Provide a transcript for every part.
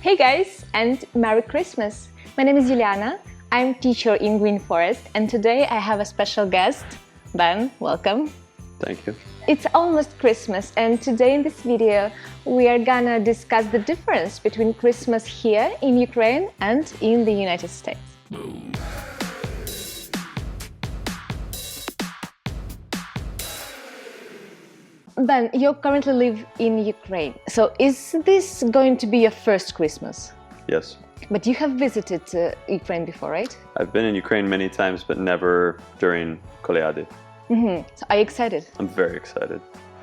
Hey guys, and Merry Christmas! My name is Juliana. I'm teacher in Green Forest, and today I have a special guest. Ben, welcome. Thank you. It's almost Christmas, and today in this video we are gonna discuss the difference between Christmas here in Ukraine and in the United States. Ben, you currently live in Ukraine. So is this going to be your first Christmas? Yes. But you have visited uh, Ukraine before, right? I've been in Ukraine many times, but never during Kolyady. hmm So are you excited? I'm very excited.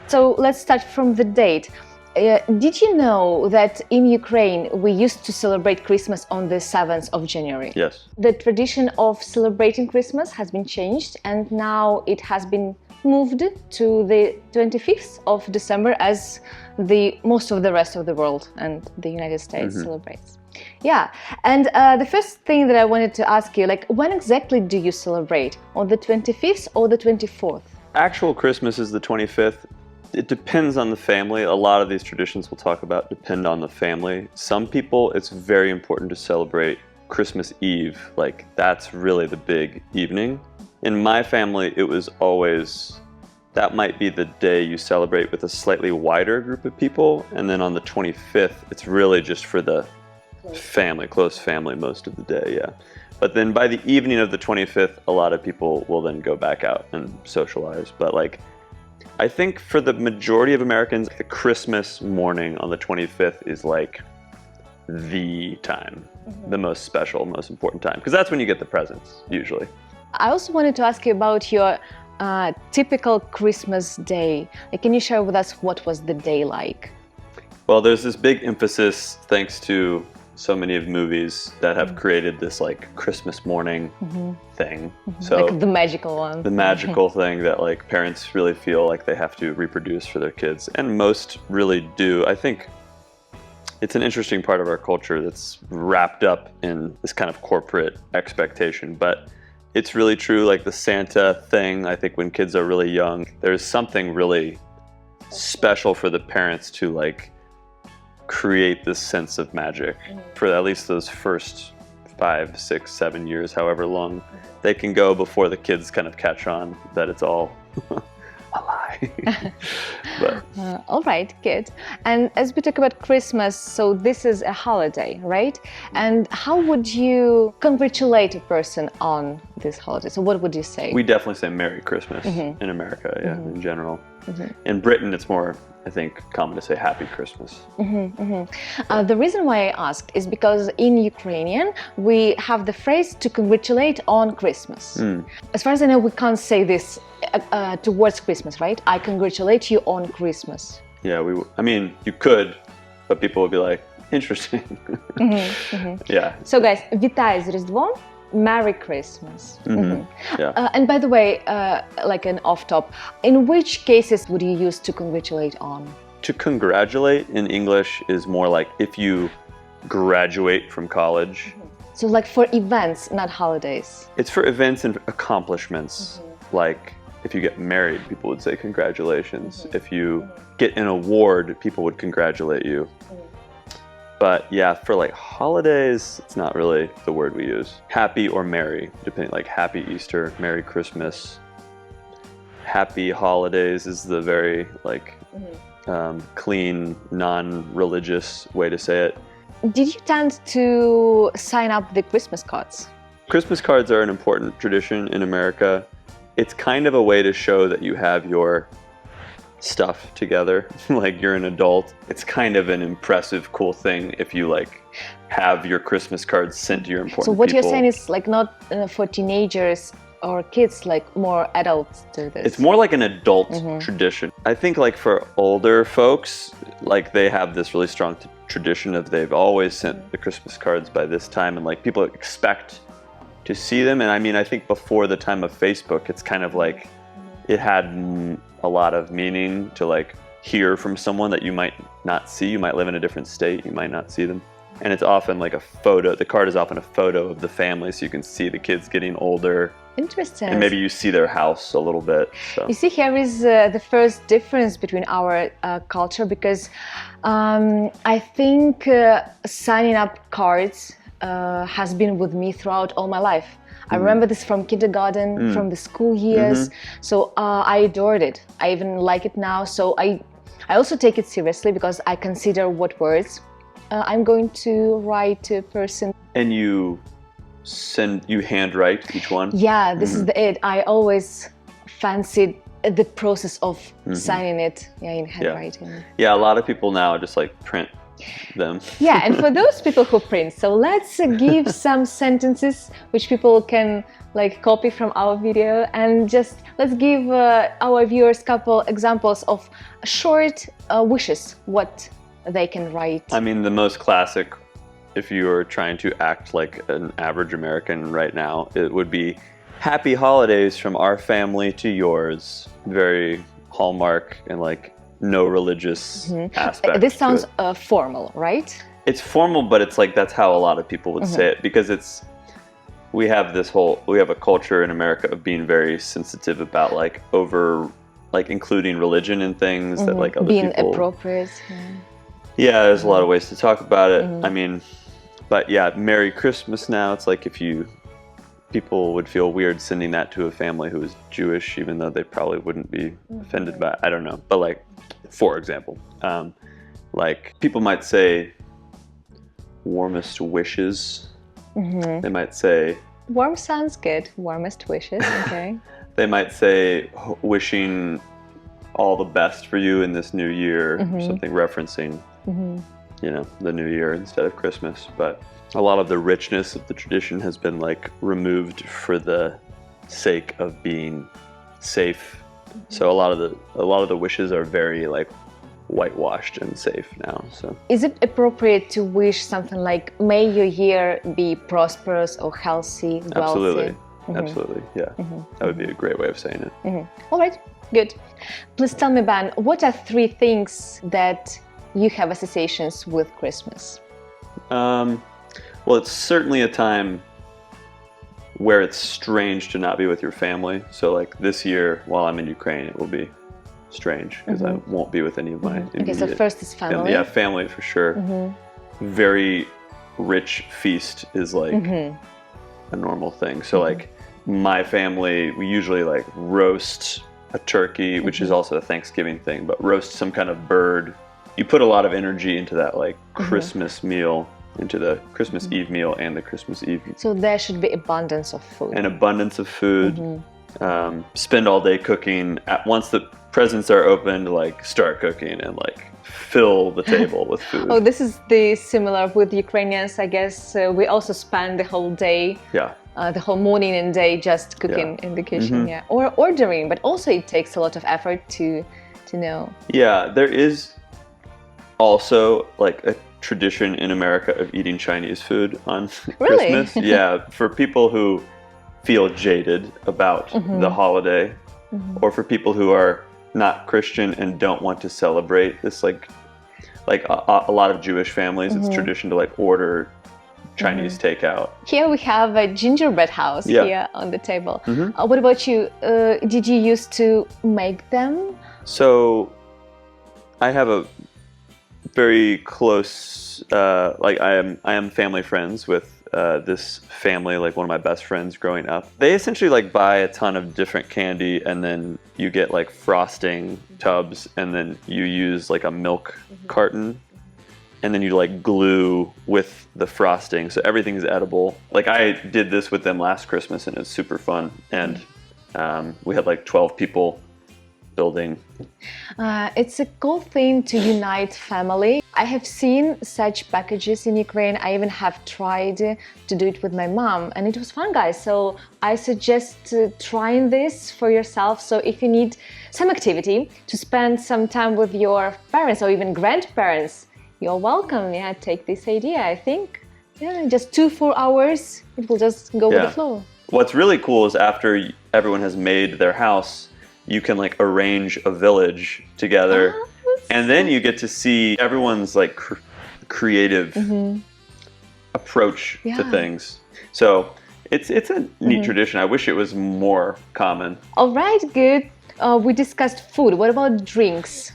So let's start from the date. Uh, did you know that in Ukraine we used to celebrate Christmas on the 7th of January? Yes. The tradition of celebrating Christmas has been changed and now it has been moved to the 25th of December as the most of the rest of the world and the United States celebrates. Yeah, and uh, the first thing that I wanted to ask you, like, when exactly do you celebrate? On the 25th or the 24th? Actual Christmas is the 25th. It depends on the family. A lot of these traditions we'll talk about depend on the family. Some people, it's very important to celebrate Christmas Eve. Like, that's really the big evening. In my family, it was always that might be the day you celebrate with a slightly wider group of people. And then on the 25th, it's really just for the family, close family most of the day, yeah. But then by the evening of the 25th, a lot of people will then go back out and socialize. But like, I think for the majority of Americans, the Christmas morning on the 25th is like the time, mm-hmm. the most special, most important time, because that's when you get the presents usually. I also wanted to ask you about your uh, typical Christmas day. Like, can you share with us what was the day like? Well, there's this big emphasis, thanks to so many of movies that have created this like Christmas morning thing. So like the magical one. the magical thing that like parents really feel like they have to reproduce for their kids and most really do i think it's an interesting part of our culture that's wrapped up in this kind of corporate expectation but it's really true like the santa thing i think when kids are really young there's something really special for the parents to like create this sense of magic mm-hmm. for at least those first five six seven years however long mm-hmm. they can go before the kids kind of catch on that it's all. but Uh, all right, good. And as we talk about Christmas, so this is a holiday, right? And how would you congratulate a person on this holiday? So, what would you say? we definitely say Merry Christmas mm-hmm. in America, yeah, mm-hmm. in general. Mm-hmm. In Britain, it's more, I think, common to say Happy Christmas. Uh, the reason why I asked is because in Ukrainian we have the phrase to congratulate on Christmas. As far as I know, we can't say this uh, uh, towards Christmas, right? I congratulate you on Christmas. Yeah, we. I mean, you could, but people would be like, interesting. Yeah, So, guys, вітаю з Різдвом. Merry Christmas. Mhm. yeah. Uh, and by the way, uh, like an off top, in which cases would you use to congratulate on? to congratulate in English is more like if you graduate from college. So, like for events, not holidays. It's for events and accomplishments. Like if you get married, people would say congratulations. If you get an award, people would congratulate you. But yeah, for like holidays, it's not really the word we use. Happy or merry, depending like happy Easter, Merry Christmas. Happy holidays is the very like um, clean, non-religious way to say it. Did you tend to sign up the Christmas cards? Christmas cards are an important tradition in America. It's kind of a way to show that you have your stuff together, like you're an adult. It's kind of an impressive, cool thing if you like have your Christmas cards sent to your important So, what people. you're saying is like not uh, for teenagers or kids, like more adults do this. It's more like an adult tradition. I think like for older folks, like they have this really strong t- tradition of they've always sent the Christmas cards by this time and like people expect to see them and I mean I think before the time of Facebook, it's kind of like it had a lot of meaning to like hear from someone that you might not see. You might live in a different state, you might not see them. And it's often like a photo. The card is often a photo of the family, so you can see the kids getting older. Interesting. and maybe you see their house a little bit. So You see, here is uh, the first difference between our uh, culture because um, I think uh, signing up cards uh, has been with me throughout all my life. I remember this from kindergarten, from the school years. So uh, I adored it. I even like it now. So I, I also take it seriously because I consider what words uh, I'm going to write to a person. and you send you handwrite each one. Yeah, this is the it. I always fancied the process of signing it yeah, in handwriting. Yeah, a lot of people now just like print them. Yeah, and for those people who print, so let's give some sentences which people can like copy from our video and just let's give uh, our viewers couple examples of short uh, wishes what they can write. I mean, the most classic, if you are trying to act like an average American right now, it would be Happy Holidays from our family to yours. Very hallmark and like no religious mm-hmm. aspect. Uh, this sounds uh, formal, right? It's formal, but it's like that's how a lot of people would say mm-hmm. it because it's. We have this whole we have a culture in America of being very sensitive about like over like including religion in things that mm-hmm. like other Being people appropriate. yeah. yeah, there's a lot of ways to talk about it. I mean, but yeah, Merry Christmas now. It's like if you people would feel weird sending that to a family who is Jewish, even though they probably wouldn't be offended by it. I don't know. But like, for example, um, like people might say warmest wishes. Mm-hmm. They might say Warm sounds good. Warmest wishes. Okay. they might say wishing all the best for you in this new year or something referencing mm-hmm. you know the new year instead of christmas but a lot of the richness of the tradition has been like removed for the sake of being safe so a lot of the a lot of the wishes are very like whitewashed and safe now so. Is it appropriate to wish something like "May your year be prosperous or healthy, wealthy"? absolutely. Mm-hmm. Absolutely yeah. Mm-hmm. That would be a great way of saying it. Mm-hmm. All right, good. Please tell me, Ben, what are three things that you have associations with Christmas? Um, well, it's certainly a time where it's strange to not be with your family. So, like this year, while I'm in Ukraine, it will be strange because I mm-hmm. won't be with any of my mm-hmm. Okay, so first is and, family. yeah, family for sure. Mm-hmm. Very rich feast is like a normal thing. So, like my family, we usually like roast a turkey, which is also a Thanksgiving thing, but roast some kind of bird. You put a lot of energy into that like Christmas meal, into the Christmas Eve meal and the Christmas Eve So there should be abundance of food. an abundance of food. Um, spend all day cooking. At once the presents are opened, like start cooking and like fill the table with food. Oh, this is the similar with Ukrainians, I guess. Uh, we also spend the whole day, yeah. uh, the whole morning and day just cooking in the kitchen, yeah, or ordering. But also, it takes a lot of effort to, to know. Yeah, there is also like a tradition in America of eating Chinese food on Really? Christmas. yeah, for people who feel jaded about Mm-hmm. the holiday, or for people who are not Christian and don't want to celebrate this, like like a, a lot of Jewish families, Mm-hmm. it's tradition to like order Chinese takeout. Here we have a gingerbread house Yeah. here on the table. Mhm. Uh, what about you? Uh, did you used to make them? So, I have a very close, uh, like I am, I am family friends with uh, this family, like one of my best friends growing up. They essentially like buy a ton of different candy, and then you get like frosting tubs, and then you use like a milk carton, and then you like glue with the frosting, so everything's edible. Like I did this with them last Christmas, and it was super fun, and um, we had like twelve people building Uh, it's a cool thing to unite family. I have seen such packages in Ukraine. I even have tried to do it with my mom, and it was fun, guys. So I suggest uh, trying this for yourself. So if you need some activity to spend some time with your parents or even grandparents, you're welcome. Yeah, take this idea. I think. Yeah, just two, four hours. It will just go with the flow. What's really cool is after everyone has made their house, you can like arrange a village together, and then you get to see everyone's like cr- creative approach to things. So It's it's a neat tradition. I wish it was more common. All right, good. Uh, we discussed food. What about drinks?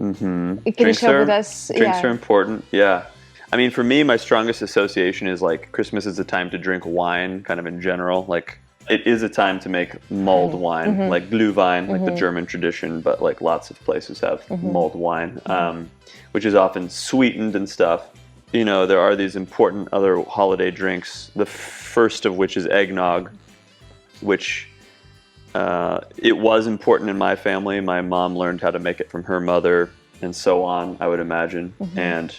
Mm-hmm. Can you share are, with us? Drinks yeah. are important. Yeah. I mean, for me, my strongest association is like Christmas is a time to drink wine, kind of in general. Like it is a time to make mulled Mm-hmm. wine, like Glühwein, like the German tradition, but like lots of places have Mm-hmm. mulled wine, um, which is often sweetened and stuff. You know, there are these important other holiday drinks. The first of which is eggnog, which uh, it was important in my family. My mom learned how to make it from her mother, and so on. I would imagine, and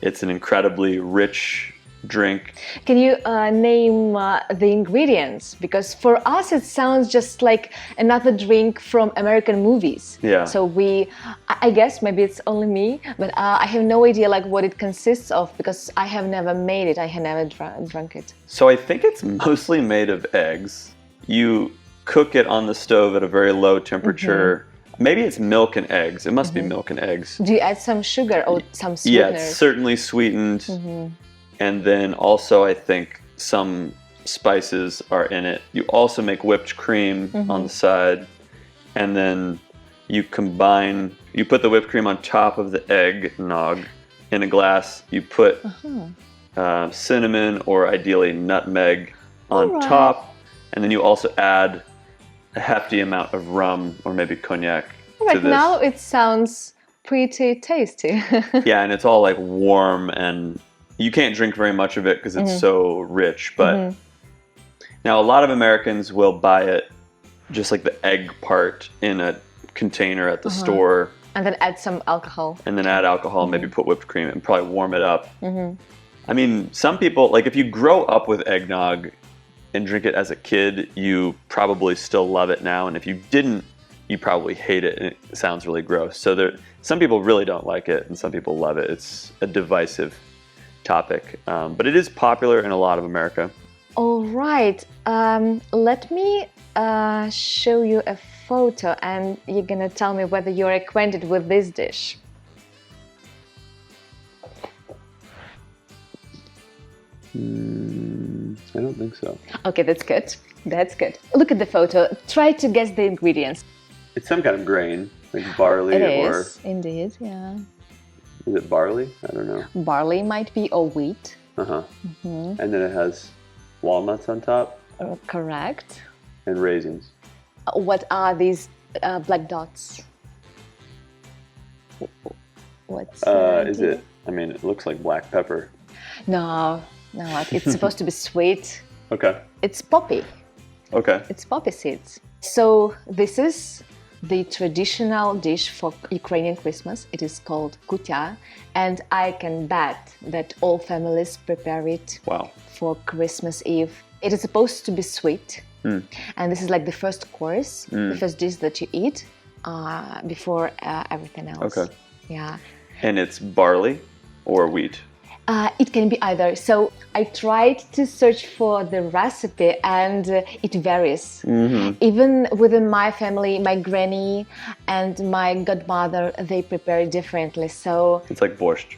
it's an incredibly rich drink. Can you uh, name uh, the ingredients? Because for us, it sounds just like another drink from American movies. Yeah. So we, I guess maybe it's only me, but uh, I have no idea like what it consists of because I have never made it. I have never dr- drunk it. So I think it's mostly made of eggs. You cook it on the stove at a very low temperature. Maybe it's milk and eggs. It must be milk and eggs. Do you add some sugar or some Yeah, it's certainly sweetened. And then also, I think some spices are in it. You also make whipped cream on the side. And then you combine, you put the whipped cream on top of the eggnog in a glass. You put uh, cinnamon or ideally nutmeg on Alright. top. And then you also add a hefty amount of rum or maybe cognac to Right this. now, it sounds pretty tasty. Yeah, and it's all like warm, and you can't drink very much of it because it's mm-hmm. so rich. But mm-hmm. now a lot of Americans will buy it just like the egg part in a container at the uh-huh. store, and then add some alcohol. and then add alcohol, maybe mm-hmm. put whipped cream, and probably warm it up. I mean, some people like if you grow up with eggnog and drink it as a kid, you probably still love it now, and if you didn't, you probably hate it, and it sounds really gross. So there, some people really don't like it, and some people love it. It's a divisive topic, um, but it is popular in a lot of America. All right, um, let me uh, show you a photo, and you're gonna tell me whether you're acquainted with this dish. I don't think so. Okay, that's good. That's good. Look at the photo. Try to guess the ingredients. It's some kind of grain, like barley, It or is indeed, yeah. Is it barley? I don't know. Barley might be or wheat. Uh huh. And then it has walnuts on top Uh, correct. and raisins. Uh, What are these uh, black dots? What's Uh, is it? I mean, it looks like black pepper. No, no. It's supposed to be sweet. Okay. It's poppy. Okay. It's poppy seeds. So this is the traditional dish for Ukrainian Christmas. It is called kutya, and I can bet that all families prepare it Wow. for Christmas Eve. It is supposed to be sweet, Mm. and this is like the first course, the first dish that you eat uh, before uh, everything else. Okay. Yeah. And it's barley or wheat. Uh, it can be either. So I tried to search for the recipe, and uh, it varies. Even within my family, my granny and my godmother, they prepare it differently. So It's like borscht.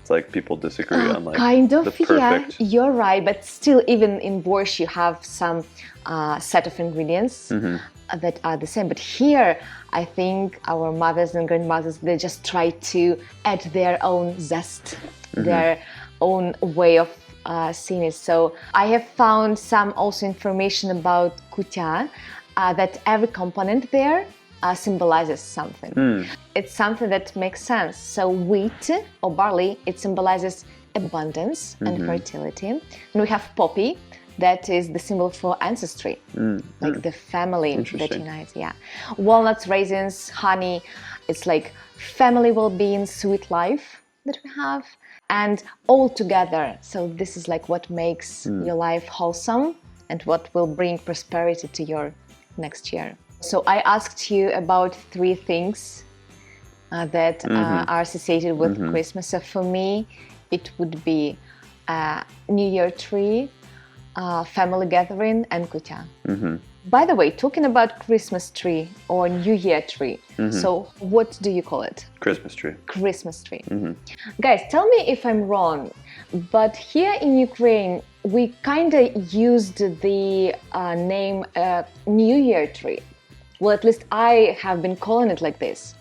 It's like people disagree on like kind of, the yeah, you're right. But still, even in borscht, you have some uh, set of ingredients Mm-hmm. uh, that are the same. But here, I think our mothers and grandmothers they just try to add their own zest, Mm-hmm. their own way of uh, seeing it. So I have found some also information about kutya uh, that every component there uh, symbolizes something. Hmm. It's something that makes sense. So wheat or barley, it symbolizes abundance and fertility. And we have poppy, that is the symbol for ancestry, like the family that unites. Yeah, walnuts, raisins, honey. It's like family well-being, sweet life that we have, and all together. So this is like what makes your life wholesome and what will bring prosperity to your next year. So I asked you about three things uh, that uh, are associated with Christmas. So for me, it would be a New Year tree, uh, family gathering, and kutya. By the way, talking about Christmas tree or New Year tree, so what do you call it? Christmas tree. Christmas tree. Guys, tell me if I'm wrong, but here in Ukraine, we kind of used the uh, name uh, New Year tree. Well, at least I have been calling it like this.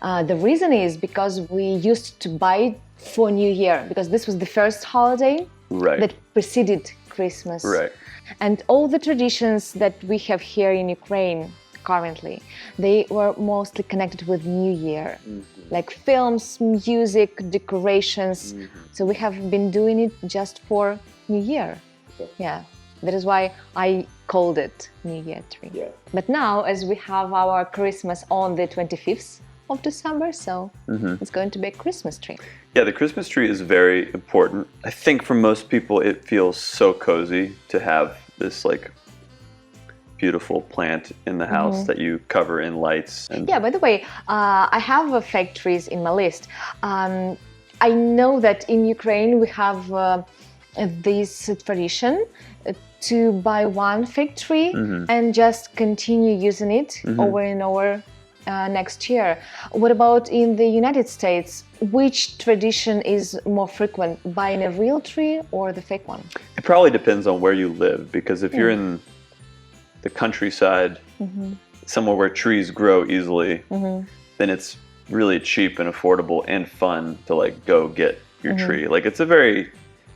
Uh, the reason is because we used to buy it for New Year because this was the first holiday Right. that preceded Christmas. right. And all the traditions that we have here in Ukraine currently, they were mostly connected with New Year, mm-hmm. like films, music, decorations. Mm-hmm. So we have been doing it just for New Year. Yeah, that is why I called it New Year tree. Yeah. But now, as we have our Christmas on the 25th of December, so it's going to be a Christmas tree. Yeah, the Christmas tree is very important. I think for most people, it feels so cozy to have this like beautiful plant in the house that you cover in lights. And Yeah, by the way, uh, I have uh, fake trees in my list. Um, I know that in Ukraine we have uh, this tradition uh, to buy one fig tree and just continue using it over and over uh, next year. What about in the United States? Which tradition is more frequent, buying a real tree or the fake one? it probably depends on where you live because if you're mm. in the countryside, mm-hmm. somewhere where trees grow easily, mm-hmm. then it's really cheap and affordable and fun to like go get your mm-hmm. tree. Like it's a very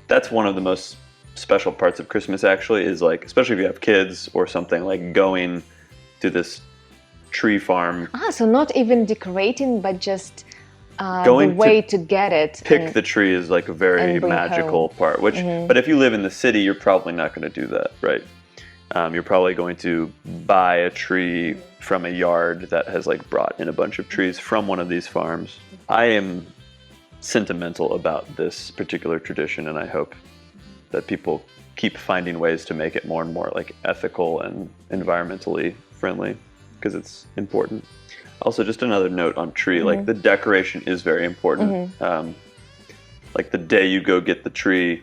that's one of the most special parts of Christmas actually is like especially if you have kids or something like going to this tree farm, Ah, so not even decorating, but just uh, Going the way to, get it. pick and- the tree is like a very magical home. part. Which, but if you live in the city, you're probably not going to do that, right? Um, you're probably going to buy a tree from a yard that has like brought in a bunch of trees from one of these farms. I am sentimental about this particular tradition, and I hope that people keep finding ways to make it more and more like ethical and environmentally friendly because it's important. Also, just another note on tree, like mm-hmm. the decoration is very important. Mm-hmm. Um, like the day you go get the tree,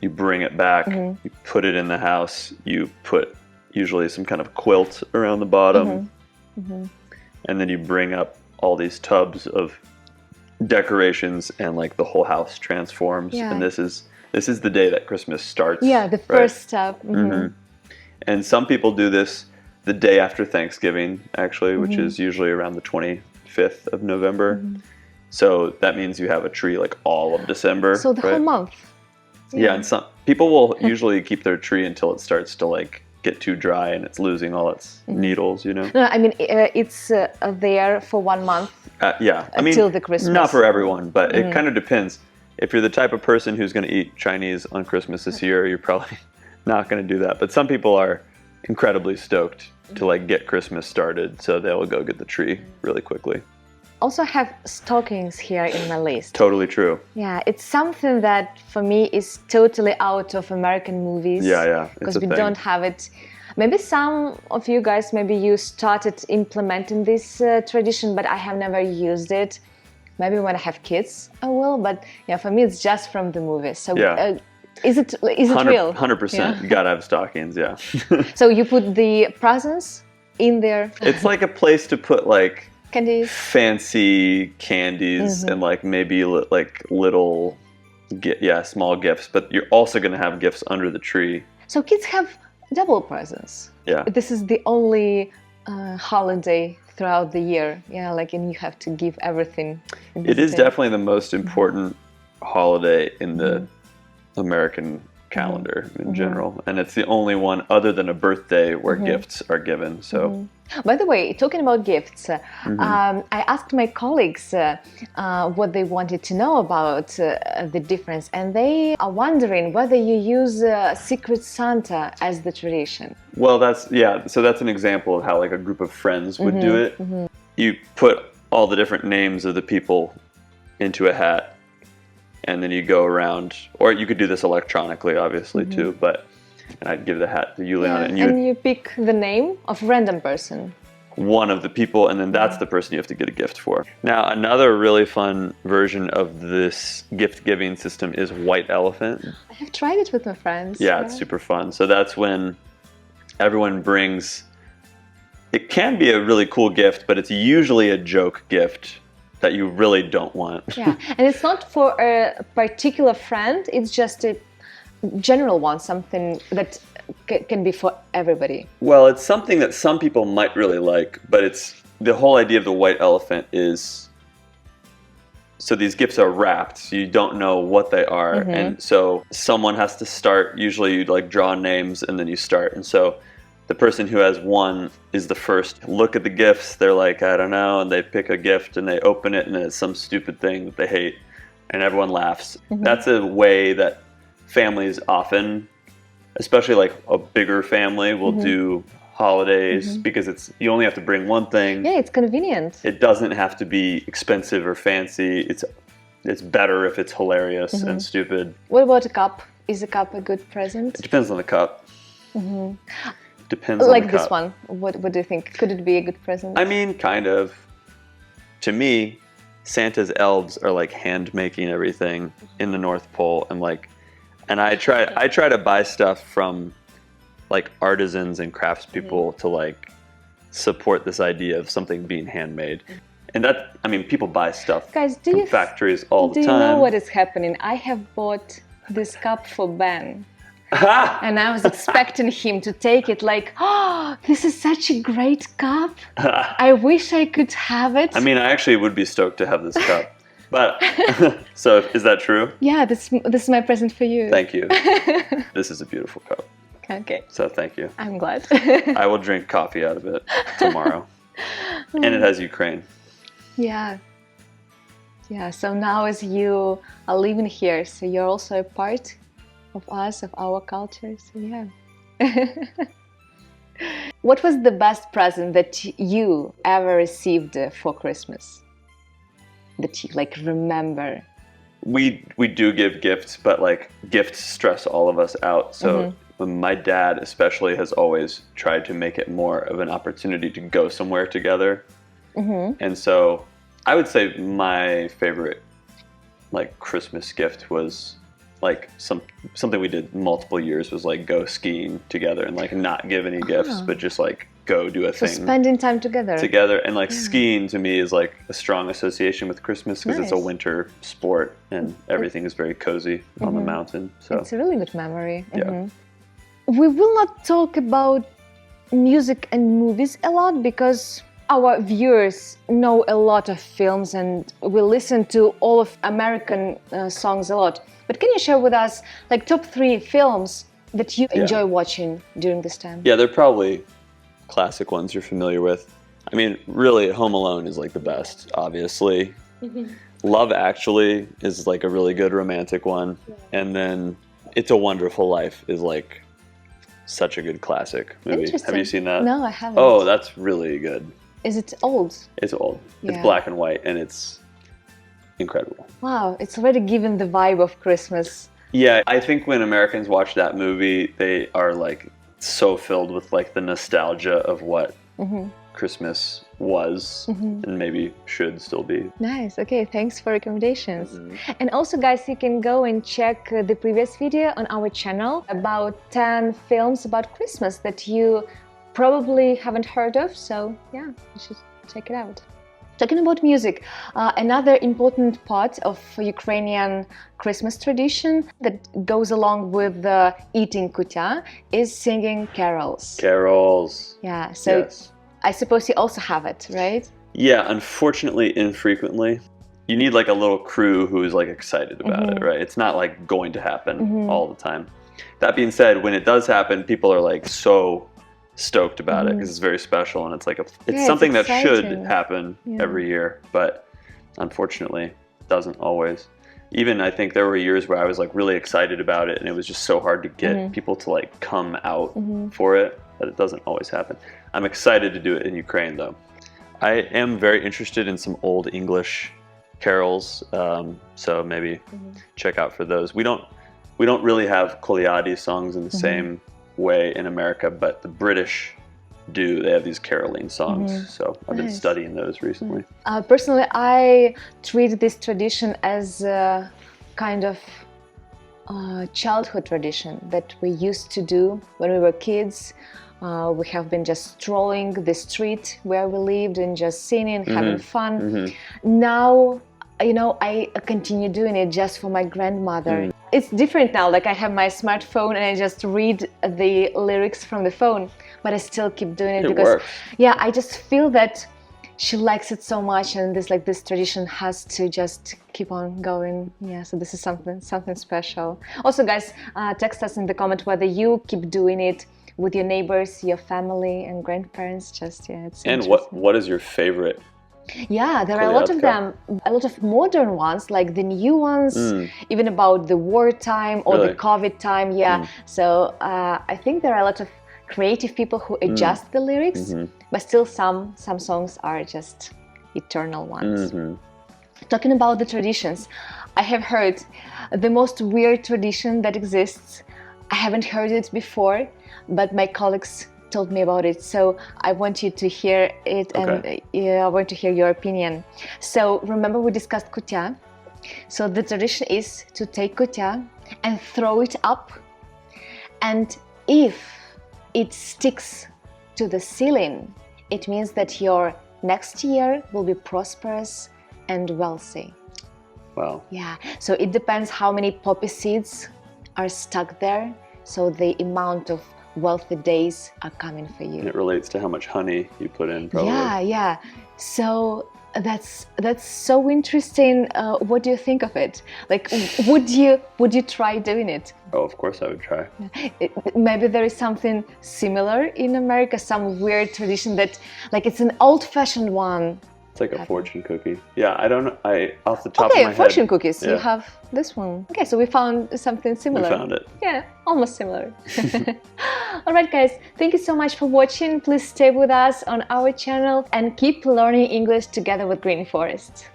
you bring it back, mm-hmm. you put it in the house, you put usually some kind of quilt around the bottom, and then you bring up all these tubs of decorations, and like the whole house transforms. Yeah. And this is this is the day that Christmas starts. Yeah, the right? first step. mhm. And some people do this the day after Thanksgiving, actually, which Mm-hmm. is usually around the 25th of November. So that means you have a tree like all of December. So the right? whole month. Yeah, and some people will usually keep their tree until it starts to like get too dry and it's losing all its Mm-hmm. needles, you know? No, I mean uh, it's uh, there for one month. Uh, yeah, I mean, Until the Christmas. not for everyone, but Mm-hmm. it kind of depends. If you're the type of person who's going to eat Chinese on Christmas this year, you're probably not going to do that. But some people are incredibly stoked to like get Christmas started, so they will go get the tree really quickly. Also have stockings here in my list. Totally true. Yeah, it's something that for me is totally out of American movies. Yeah, yeah, Because we thing. don't have it. Maybe some of you guys, maybe you started implementing this uh, tradition, but I have never used it. Maybe when I have kids, I will. But yeah, for me, it's just from the movies. So, Yeah. uh, is it is it real? 100 percent. You gotta have stockings. Yeah. So you put the presents in there, it's like a place to put like candies. fancy candies Mm-hmm. and like maybe li- like little, gi- yeah, small gifts. But you're also gonna have gifts under the tree. So kids have double presents. Yeah. This is the only uh, holiday throughout the year. Yeah, like and you have to give everything. It is definitely the most important holiday in the Mm-hmm. American calendar in general, and it's the only one other than a birthday where Mm-hmm. gifts are given. So By the way, talking about gifts, uh, Mm-hmm. um, I asked my colleagues uh, uh, what they wanted to know about uh, the difference, and they are wondering whether you use uh, Secret Santa as the tradition. Well, that's yeah. So that's an example of how like a group of friends would do it. Mm-hmm. You put all the different names of the people into a hat, and then you go around, or you could do this electronically, obviously too. But and I'd give the hat to Juliana, and you Mm-hmm. and would you pick the name of random person. one of the people, and then that's the person you have to get a gift for. Now, another really fun version of this gift giving system is White Elephant. I have tried it with my friends. Yeah, it's super fun. So that's when everyone brings. It can be a really cool gift, but it's usually a joke gift that you really don't want. yeah, and it's not for a particular friend. It's just a general one, something that c- can be for everybody. Well, it's something that some people might really like, but it's the whole idea of the white elephant is so these gifts are wrapped, so you don't know what they are, mm-hmm. and so someone has to start. Usually, you like draw names and then you start, and so the person who has one is the first. Look at the gifts. They're like, I don't know, and they pick a gift and they open it, and it's some stupid thing that they hate, and everyone laughs. Mm-hmm. That's a way that families often, especially like a bigger family, will mm-hmm. do holidays mm-hmm. because it's you only have to bring one thing. Yeah, it's convenient. It doesn't have to be expensive or fancy. It's it's better if it's hilarious and stupid. What about a cup? Is a cup a good present? It depends on the cup. Depends on Like the this cup. one. What What do you think? Could it be a good present? I mean, kind of. To me, Santa's elves are like hand making everything in the North Pole, and like, and I try I try to buy stuff from like artisans and craftspeople mm. to like support this idea of something being handmade, and that I mean, people buy stuff Guys, do from you factories all do the you know what is happening? I have bought this cup for Ben. And I was expecting him to take it like, oh, this is such a great cup. I wish I could have it. I mean, I actually would be stoked to have this cup. But so is that true? yeah, this, this is my present for you. Thank you. this is a beautiful cup. okay, So thank you. I'm glad. I will drink coffee out of it tomorrow. and it has Ukraine. yeah. Yeah, so now as you are living here, so you're also a part of us, of our culture. So yeah. what was the best present that you ever received for Christmas? That you like remember? We we do give gifts, but like gifts stress all of us out. So mm-hmm. my dad especially has always tried to make it more of an opportunity to go somewhere together. Mm-hmm. And so I would say my favorite like Christmas gift was like some something we did multiple years was like go skiing together and like not give any gifts, Ah. but just like go do a So thing spending time together. together. And like skiing to me is like a strong association with Christmas because it's a winter sport and everything is very cozy on the mountain. So It's a really good memory. Yeah. Mhm. We will not talk about music and movies a lot because our viewers know a lot of films and we listen to all of American uh, songs a lot. But can you share with us like top three films that you Yeah. enjoy watching during this time? yeah, they're probably classic ones you're familiar with. I mean, really, Home Alone is like the best, obviously. Love Actually is like a really good romantic one. And then It's a Wonderful Life is like such a good classic movie. Have you seen that? No, I haven't. Oh, that's really good. Is it old? It's old. Yeah. It's black and white and it's incredible. Wow, it's already given the vibe of Christmas. Yeah, I think when Americans watch that movie, they are like so filled with like the nostalgia of what Mm-hmm. Christmas was and maybe should still be. Nice. Okay, thanks for recommendations. Mm-hmm. And also, guys, you can go and check uh, the previous video on our channel about 10 films about Christmas that you probably haven't heard of. So, yeah, you should check it out. Talking about music, uh, another important part of Ukrainian Christmas tradition that goes along with the eating kutya is singing carols. Carols. Yeah, so yes. I suppose you also have it, right? Yeah, unfortunately, infrequently. You need like a little crew who is like excited about it, right? It's not like going to happen all the time. That being said, when it does happen, people are like so stoked about it mm-hmm. because it's very special and it's like a, it's Yeah, it's something that should happen Yeah. every year, but unfortunately, doesn't always. Even I think there were years where I was like really excited about it and it was just so hard to get mm-hmm. people to like come out mm-hmm. for it that it doesn't always happen. I'm excited to do it in Ukraine though. I am very interested in some old English carols, um, so maybe check out for those. We don't we don't really have Koliadi songs in the same way in America, but the British do. They have these caroling songs, so I've been Nice. studying those recently. Uh, personally, I treat this tradition as a kind of uh, childhood tradition that we used to do when we were kids. Uh, we have been just strolling the street where we lived and just singing, having fun. Now you know, I continue doing it just for my grandmother. It's different now. Like I have my smartphone and I just read the lyrics from the phone, but I still keep doing it, It because works. yeah, I just feel that she likes it so much and this like this tradition has to just keep on going yeah so this is something something special also guys uh, text us in the comment whether you keep doing it with your neighbors your family and grandparents just yeah it's And what what is your favorite? Yeah there are a lot of them a lot of modern ones like the new ones even about the wartime or Mm. Really? the covid time yeah Mm. so uh, i think there are a lot of creative people who Mm. adjust the lyrics Mhm. but still some some songs are just eternal ones Mhm. talking about the traditions i have heard the most weird tradition that exists i haven't heard it before but my colleagues told me about it. So i want you to hear it and Okay. uh, yeah, i want to hear your opinion. So remember we discussed kutia so the tradition is to take kutia and throw it up. And if it sticks to the ceiling it means that your next year will be prosperous and wealthy. Wow. yeah. So it depends how many poppy seeds are stuck there. So the amount of wealthy days are coming for you. And it relates to how much honey you put in, probably. yeah yeah. So that's that's so interesting uh, what do you think of it? Like would you would you try doing it? Oh, of course I would try. it- maybe there is something similar in america some weird tradition that like it's an old-fashioned one It's like a fortune cookie. Yeah, I don't. I off the top okay of my fortune head, cookies you have this one okay so we found something similar. we found it. yeah almost similar all right guys thank you so much for watching please stay with us on our channel and keep learning english together with green forest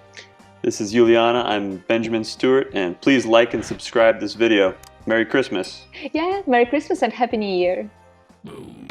This is Juliana. I'm Benjamin Stewart, and please like and subscribe this video. Merry Christmas. yeah merry christmas and happy new year Boom.